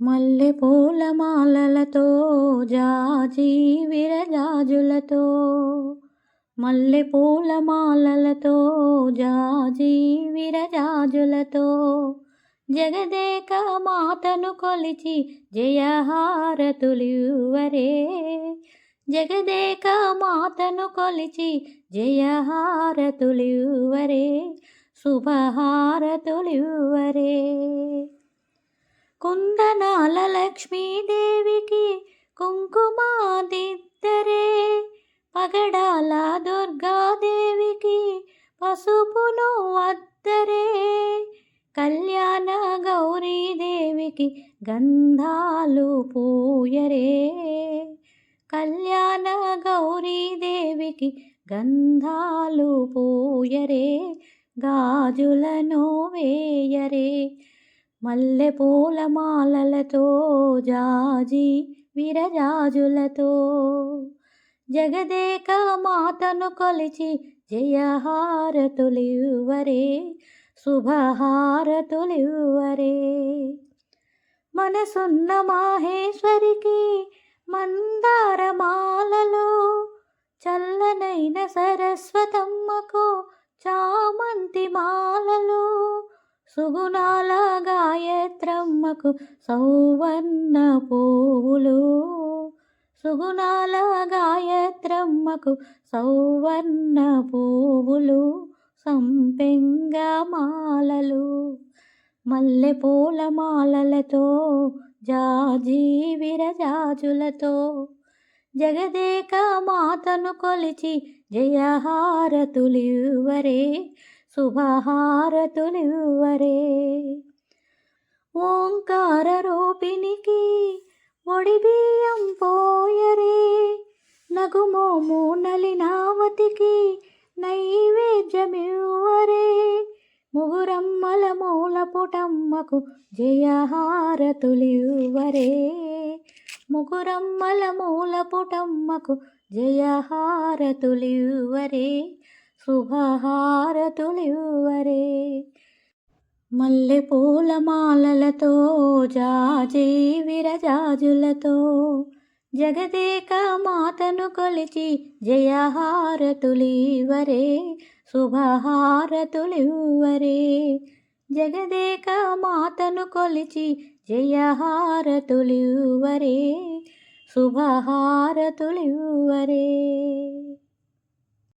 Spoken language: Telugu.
మల్లె పూల మాలలతో జాజి విరజాజులతో మల్లె పూల మాలలతో జాజి విరజాజులతో జగదేక మాతను కొలిచి జయహారతులివరే జగదేక మాతను కొలిచి జయహారతులివరే శుభహారతులివరే కుందనాల లక్ష్మీదేవికి కుంకుమాదిద్దరే. పగడాల దుర్గాదేవికి పసుపును వద్దరే కళ్యాణ గౌరీదేవికి గంధాలు పూయరే. కళ్యాణ గౌరీదేవికి గంధాలు పూయరే. గాజులను వేయరే. మల్లె పూల మాలలతో జాజి విరజాజులతో. జగదేక మాతను కొలిచి జయహారతులివ్వరే శుభహారతులివ్వరే. మనసున్న మాహేశ్వరికి మందారమాలలో చల్లనైన సరస్వతమ్మకు చామంతి మాలలో. సుగుణాల గాయత్రమ్మకు సౌవర్ణ పువ్వులు సుగుణాల గాయత్రమ్మకు సౌవర్ణ పువ్వులు సంపెంగ మాలలు మల్లె పూల మాలలతో జాజీ విరజాజులతో జగదేక మాతను కొలిచి జయహారతులివరే శుభహారతులివ్వరే. ఓంకార రూపినికి ఒడి పోయరే. నగుమోము నలినావతికి నైవేద్యమివ్వరే. ముగురమ్మల మూల పుటమ్మకు జయహారతులివ్వరే. ముగురమ్మల మూల పుటమ్మకు జయహారతులివ్వరే. శుభహారతులివ్వరే. మల్లె పూల మాలలతో జాజీ విరజాజులతో జగదేక మాతను కొలిచి జయహారతులివ్వరే శుభహారతులివ్వరే. జగదేక మాతను కొలిచి జయహారతులివ్వరే శుభహారతులివ్వరే.